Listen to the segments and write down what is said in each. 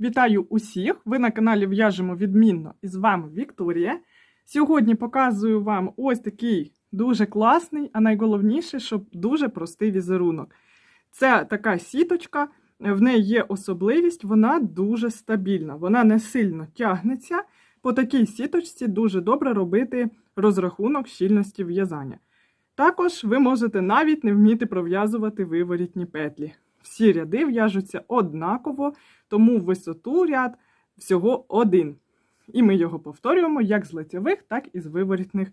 Вітаю усіх! Ви на каналі В'яжемо відмінно і з вами Вікторія. Сьогодні показую вам ось такий дуже класний, а найголовніше, щоб дуже простий візерунок. Це така сіточка, в неї є особливість, вона дуже стабільна, вона не сильно тягнеться. По такій сіточці дуже добре робити розрахунок щільності в'язання. Також ви можете навіть не вміти пров'язувати виворітні петлі. Всі ряди в'яжуться однаково, тому висоту ряд всього один. І ми його повторюємо як з лицевих, так і з виворітних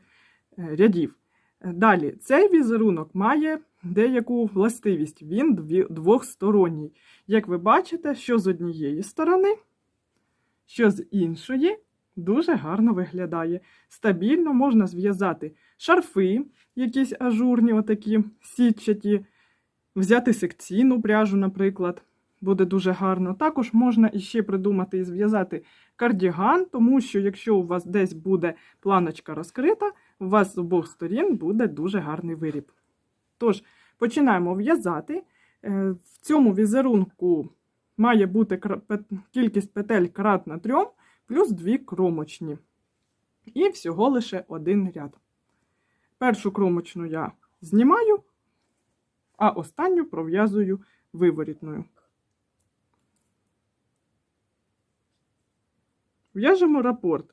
е, рядів. Е, Далі, цей візерунок має деяку властивість, він двохсторонній. Як ви бачите, що з однієї сторони, що з іншої, дуже гарно виглядає. Стабільно можна зв'язати шарфи, якісь ажурні, отакі сітчаті, взяти секційну пряжу, наприклад, буде дуже гарно. Також можна іще придумати і зв'язати кардіган, тому що якщо у вас десь буде планочка розкрита, у вас з обох сторін буде дуже гарний виріб. Тож, починаємо в'язати. Е, В цьому візерунку має бути кількість петель кратна 3, плюс 2 кромочні. І всього лише один ряд. Першу кромочну я знімаю, а останню пров'язую виворітною. В'яжемо рапорт.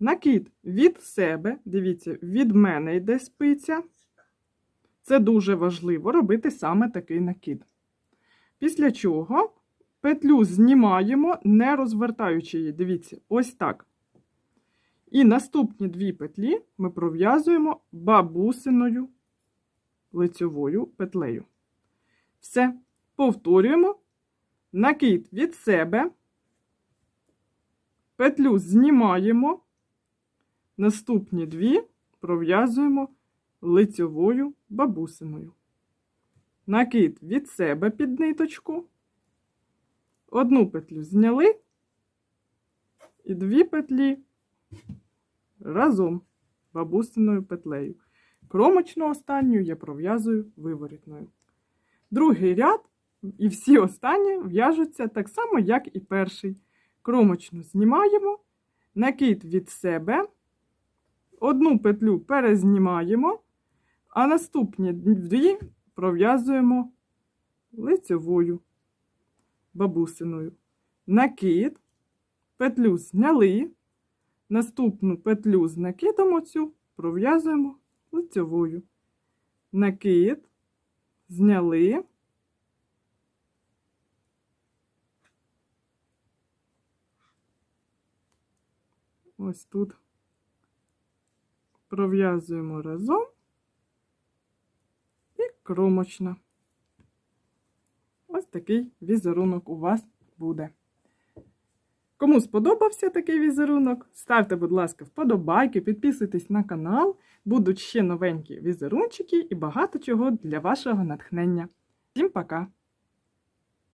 Накид від себе, дивіться, від мене йде спиця. Це дуже важливо робити саме такий накид. Після чого петлю знімаємо, не розвертаючи її. Дивіться, ось так. І наступні дві петлі ми пров'язуємо бабусиною лицьовою петлею. Все. Повторюємо. Накид від себе. Петлю знімаємо. Наступні дві пров'язуємо лицьовою бабусиною. Накид від себе під ниточку. Одну петлю зняли. І дві петлі разом бабусиною петлею. Кромочну останню я пров'язую виворітною. Другий ряд і всі останні в'яжуться так само, як і перший. Кромочну знімаємо, накид від себе, одну петлю перезнімаємо, а наступні дві пров'язуємо лицевою бабусиною. Накид, петлю зняли, наступну петлю з накидом оцю пров'язуємо лицевою. Накид, зняли. Ось тут пров'язуємо разом і кромочна. Ось такий візерунок у вас буде. Кому сподобався такий візерунок, ставте, будь ласка, вподобайки, підписуйтесь на канал. Будуть ще новенькі візерунчики і багато чого для вашого натхнення. Всім пока!